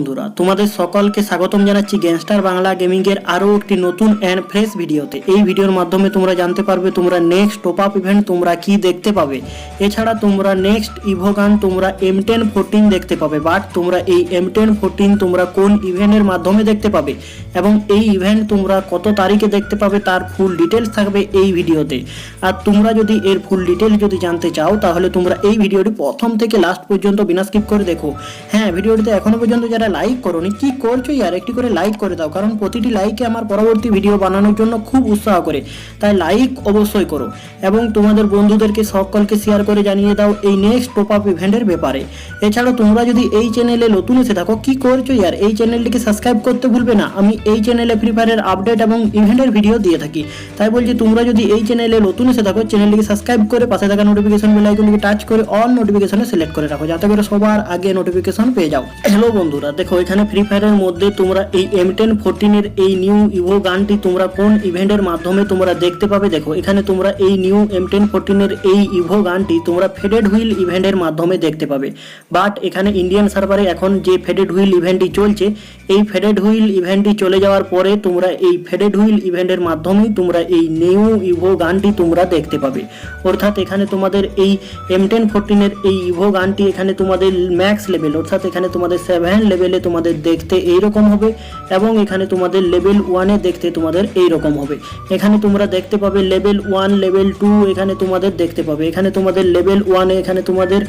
বন্ধুরা, তোমাদের সকলকে স্বাগতম জানাচ্ছি গ্যাংস্টার বাংলা গেমিং এর আরও একটি নতুন অ্যান্ড ফ্রেশ ভিডিওতে। এই ভিডিওর মাধ্যমে তোমরা জানতে পারবে তোমরা নেক্সট টপ আপ ইভেন্ট তোমরা কি দেখতে পাবে। এছাড়া তোমরা নেক্সট ইভোগান তোমরা এম টেন ফোরটিন দেখতে পাবে বাট তোমরা এই এম টেন ফোরটিন তোমরা কোন ইভেন্টের মাধ্যমে দেখতে পাবে এবং এই ইভেন্ট তোমরা কত তারিখে দেখতে পাবে তার ফুল ডিটেলস থাকবে এই ভিডিওতে। আর তোমরা যদি এর ফুল ডিটেলস যদি জানতে চাও, তাহলে তোমরা এই ভিডিওটি প্রথম থেকে লাস্ট পর্যন্ত বিনা স্কিপ করে দেখো। হ্যাঁ ভিডিওটিতে এখনও পর্যন্ত যারা লাইক করোনি কি করছ ইয়ার? একটি করে লাইক করে দাও, কারণ প্রতিটি লাইকে আমার পরবর্তী ভিডিও বানানোর জন্য খুব উৎসাহ করে। তাই লাইক অবশ্যই করো। এবং তোমাদের বন্ধুদেরকে সকলকে শেয়ার করে জানিয়ে দাও এই নেক্সট টপ আপ ইভেন্টের ব্যাপারে। এছাড়াও তোমরা যদি এই চ্যানেলে নতুন এসে থাকো, কি করছ ইয়ার? এই চ্যানেলটিকে সাবস্ক্রাইব করতে ভুলবে না। আমি এই চ্যানেলে ফ্রি ফায়ারের আপডেট এবং ইভেন্টের ভিডিও দিয়ে থাকি। তাই বলছি, তোমরা যদি এই চ্যানেলে নতুন এসে থাকো চ্যানেলটিকে সাবস্ক্রাইব করে পাশে থাকা নোটিফিকেশন বেল আইকনটিকে টাচ করে অল নোটিফিকেশনে সিলেক্ট করে রাখো, যাতে করে সবার আগে নোটিফিকেশন পেয়ে যাও। হ্যালো বন্ধুরা দেখো, এখানে ফ্রি ফায়ারের মধ্যে তোমরা এই এম টেন ফোরটিনের এই নিউ ইভো গানটি তোমরা কোন ইভেন্টের মাধ্যমে তোমরা দেখতে পাবে? দেখো, এখানে তোমরা এই নিউ এম টেন ফোরটিনের এই ইভো গানটি তোমরা ফেডেড হুইল ইভেন্টের মাধ্যমে দেখতে পাবে। বাট এখানে ইন্ডিয়ান সার্ভারে এখন যে ফেডেড হুইল ইভেন্টটি চলছে, এই ফেডেড হুইল ইভেন্টটি চলে যাওয়ার পরে তোমরা এই ফেডেড হুইল ইভেন্টের মাধ্যমেই তোমরা এই নিউ ইভো গানটি তোমরা দেখতে পাবে। অর্থাৎ এখানে তোমাদের এই এম টেন ফোরটিনের এই ইভো গানটি এখানে তোমাদের ম্যাক্স লেভেল অর্থাৎ এখানে তোমাদের সেভেন লেভেলে তোমাদের দেখতে এইরকম হবে এবং এখানে তোমাদের লেভেল ওয়ানে দেখতে তোমাদের এইরকম হবে। এখানে তোমরা দেখতে পাবে লেভেল ওয়ান লেভেল টু এখানে তোমাদের দেখতে পাবে। এখানে তোমাদের লেভেল ওয়ানে এখানে তোমাদের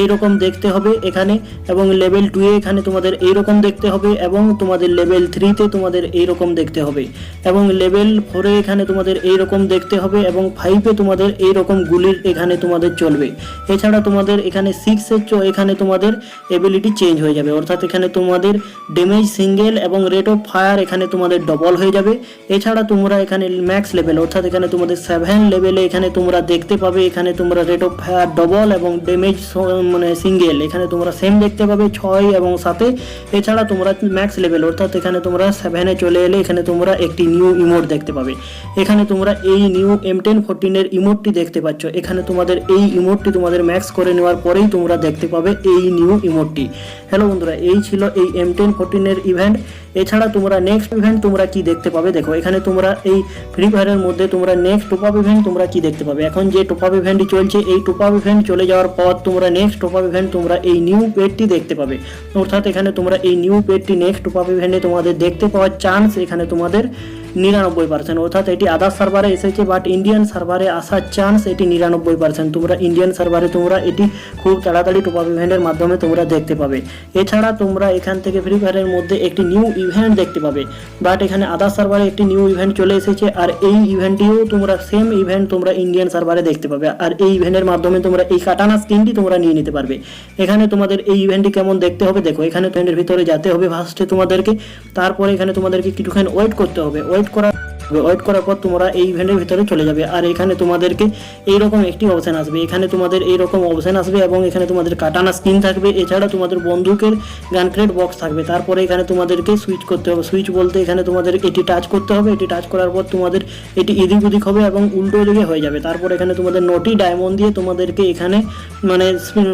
এইরকম দেখতে হবে এখানে এবং লেভেল টু এ এখানে তোমাদের এইরকম দেখতে হবে এবং তোমাদের লেভেল থ্রিতে তোমাদের এইরকম দেখতে হবে এবং লেভেল ফোরে এখানে তোমাদের এইরকম দেখতে হবে এবং ফাইভে তোমাদের এইরকম গুলির এখানে তোমাদের চলবে। এছাড়া তোমাদের এখানে সিক্সের এখানে তোমাদের এবিলিটি চেঞ্জ হয়ে যাবে। অর্থাৎ এখানে তোমাদের ড্যামেজ সিঙ্গেল এবং রেট অফ ফায়ার এখানে তোমাদের ডবল হয়ে যাবে। এছাড়া তোমরা এখানে ম্যাক্স লেভেল অর্থাৎ এখানে তোমাদের সেভেন লেভেলে এখানে তোমরা দেখতে পাবে, এখানে তোমরা রেট অফ ফায়ার ডবল এবং ড্যামেজ মানে সিঙ্গেল এখানে তোমরা সেম দেখতে পাবে ছয় এবং সাথে এছাড়া তোমরা ম্যাক্স লেভেল অর্থাৎ এখানে তোমরা সেভেনে চলে এলে এখানে তোমরা একটি নিউ ইমোট দেখতে পাবে। এখানে তোমরা এই নিউ এম টেন ফোরটিনের ইমোটটি দেখতে পাচ্ছ। এখানে তোমাদের এই ইমোটটি তোমাদের ম্যাক্স করে নেওয়ার পরেই তোমরা দেখতে পাবে এই নিউ ইমোটটি হ্যালো বন্ধুরা, এই ছিল এই এম টেন ফোরটিনের ইভেন্ট এছাড়া তোমরা নেক্সট ইভেন্ট তোমরা কি দেখতে পাবে? দেখো, এখানে তোমরা এই ফ্রি ফায়ারের মধ্যে তোমরা নেক্সট টপ আপ ইভেন্ট তোমরা কি দেখতে পাবে? এখন যে টপ আপ ইভেন্টটি চলছে, এই টপ আপ ইভেন্ট চলে যাওয়ার পর তোমরা নেক্সট টপ আপ ইভেন্ট তোমরা এই নিউ পেডটি দেখতে পাবে। অর্থাৎ এখানে তোমরা এই নিউ পেডটি নেক্সট টপ আপ ইভেন্টে তোমাদের দেখতে পাওয়ার চান্স এখানে তোমাদের নিরানব্বই পার্সেন্ট অর্থাৎ এটি আদার সার্ভারে এসেছে বাট ইন্ডিয়ান সার্ভারে আসার চান্স এটি নিরানব্বই পার্সেন্ট তোমরা ইন্ডিয়ান সার্ভারে তোমরা এটি খুব তাড়াতাড়ি টপ আপ ইভেন্টের মাধ্যমে তোমরা দেখতে পাবে। এছাড়া তোমরা এখান থেকে ফ্রি ফায়ারের মধ্যে একটি নিউ ইভেন্ট দেখতে পাবে। বাট এখানে আদার সার্ভারে একটি নিউ ইভেন্ট চলে এসেছে, আর এই ইভেন্টটিও তোমরা সেম ইভেন্ট তোমরা ইন্ডিয়ান সার্ভারে দেখতে পাবে। আর এই ইভেন্টের মাধ্যমে তোমরা এই কাটানা স্কিনটি তোমরা নিয়ে নিতে পারবে। এখানে তোমাদের এই ইভেন্টটি কেমন দেখতে হবে? দেখো, এখানে ইভেন্টের ভিতরে যেতে হবে ফার্স্টে তোমাদেরকে, তারপরে এখানে তোমাদেরকে কিছুক্ষণ ওয়েট করতে হবে। ওয়েট করার ওয়েট করার পর তোমরা এই ইভেন্টের ভিতরে চলে যাবে। আর এখানে তোমাদেরকে এইরকম একটি অপশান আসবে। এখানে তোমাদের এইরকম অপশান আসবে এবং এখানে তোমাদের কাটানা স্ক্রিন থাকবে। এছাড়া তোমাদের বন্দুকের গান ক্রেড বক্স থাকবে। তারপরে এখানে তোমাদেরকে সুইচ করতে হবে। সুইচ বলতে এখানে তোমাদের এটি টাচ করতে হবে। এটি টাচ করার পর তোমাদের এটি এদিক ওদিক হবে এবং উল্টো দিকে হয়ে যাবে। তারপর এখানে তোমাদের নটি ডায়মন্ড দিয়ে তোমাদেরকে এখানে মানে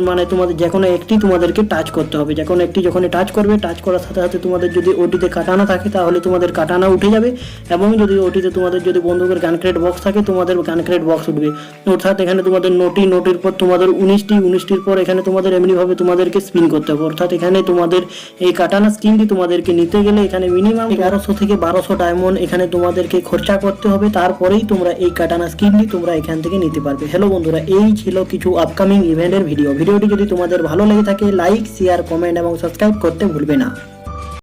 মানে তোমাদের যে কোনো একটি তোমাদেরকে টাচ করতে হবে। যে কোনো একটি যখন টাচ করবে টাচ করার সাথে সাথে তোমাদের যদি ওটিতে কাটানা থাকে, তাহলে তোমাদের কাটানা উঠে যাবে এবং যদি ওটিতে তোমাদের যদি বন্দুকের গান ক্রেড বক্স থাকে, তোমাদের গান ক্রেড বক্স উঠবে। অর্থাৎ এখানে তোমাদের নোটি নোটির পর তোমাদের উনিশটি, উনিশটির পর এখানে তোমাদের এমনিভাবে তোমাদেরকে স্পিন করতে হবে। অর্থাৎ এখানে তোমাদের এই কাটানা স্কিনটি তোমাদেরকে নিতে গেলে এখানে মিনিমাম এগারোশো থেকে বারোশো ডায়মন্ড এখানে তোমাদেরকে খরচা করতে হবে। তারপরেই তোমরা এই কাটানা স্কিনটি তোমরা এখান থেকে নিতে পারবে। হ্যালো বন্ধুরা, এই ছিল কিছু আপকামিং ইভেন্টের ভিডিও ভিডিওটি যদি তোমাদের ভালো লেগে থাকে লাইক শেয়ার কমেন্ট এবং সাবস্ক্রাইব করতে ভুলবে না।